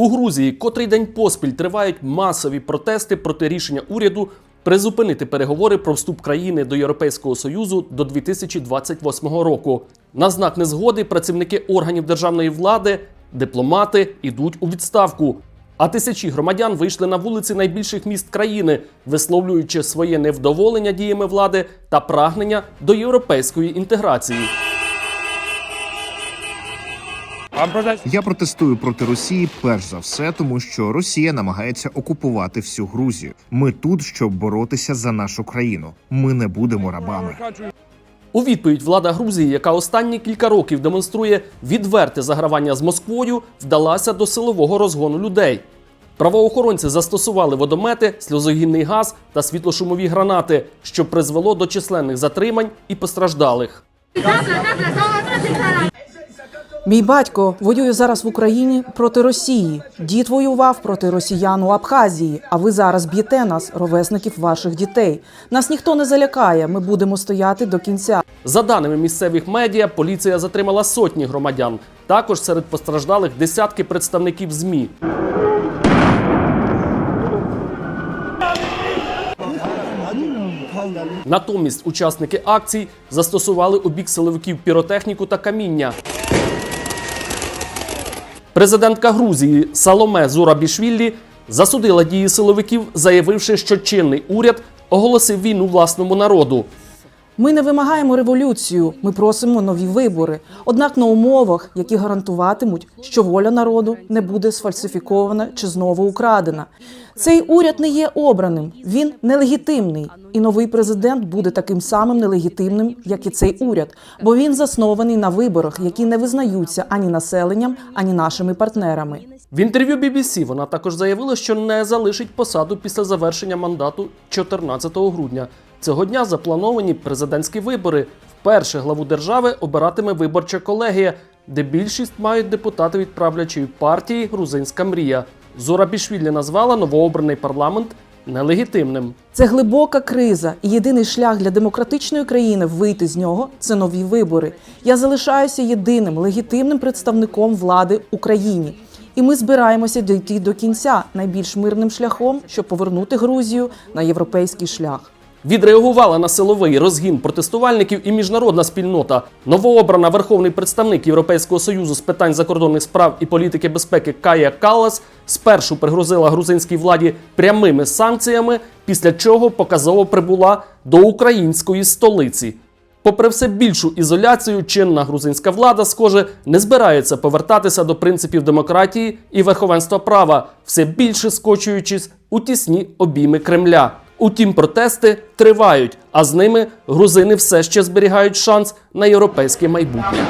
У Грузії котрий день поспіль тривають масові протести проти рішення уряду призупинити переговори про вступ країни до Європейського Союзу до 2028 року. На знак незгоди працівники органів державної влади, дипломати йдуть у відставку. А тисячі громадян вийшли на вулиці найбільших міст країни, висловлюючи своє невдоволення діями влади та прагнення до європейської інтеграції. Я протестую проти Росії перш за все, тому що Росія намагається окупувати всю Грузію. Ми тут, щоб боротися за нашу країну. Ми не будемо рабами. У відповідь влада Грузії, яка останні кілька років демонструє відверте загравання з Москвою, вдалася до силового розгону людей. Правоохоронці застосували водомети, сльозогінний газ та світлошумові гранати, що призвело до численних затримань і постраждалих. Мій батько воює зараз в Україні проти Росії. Дід воював проти росіян у Абхазії. А ви зараз б'єте нас, ровесників ваших дітей. Нас ніхто не залякає. Ми будемо стояти до кінця. За даними місцевих медіа, поліція затримала сотні громадян. Також серед постраждалих десятки представників ЗМІ. Натомість учасники акцій застосували у бік силовиків піротехніку та каміння. Президентка Грузії Саломе Зурабішвілі засудила дії силовиків, заявивши, що чинний уряд оголосив війну власному народу. Ми не вимагаємо революцію. Ми просимо нові вибори. Однак на умовах, які гарантуватимуть, що воля народу не буде сфальсифікована чи знову украдена. Цей уряд не є обраним, він нелегітимний. І новий президент буде таким самим нелегітимним, як і цей уряд, бо він заснований на виборах, які не визнаються ані населенням, ані нашими партнерами. В інтерв'ю BBC вона також заявила, що не залишить посаду після завершення мандату 14 грудня. Цього дня заплановані президентські вибори. Вперше главу держави обиратиме виборча колегія, де більшість мають депутати від правлячої партії Грузинська мрія. Зора Зорабішвілі назвала новообраний парламент нелегітимним. Це глибока криза, і єдиний шлях для демократичної країни вийти з нього це нові вибори. Я залишаюся єдиним легітимним представником влади Україні. І ми збираємося дійти до кінця найбільш мирним шляхом, щоб повернути Грузію на європейський шлях. Відреагувала на силовий розгін протестувальників і міжнародна спільнота. Новообрана верховний представник Європейського союзу з питань закордонних справ і політики безпеки Кая Каллас спершу пригрозила грузинській владі прямими санкціями, після чого показово прибула до української столиці. Попри все більшу ізоляцію, чинна грузинська влада, схоже, не збирається повертатися до принципів демократії і верховенства права, все більше скочуючись у тісні обійми Кремля. Утім, протести тривають, а з ними грузини все ще зберігають шанс на європейське майбутнє.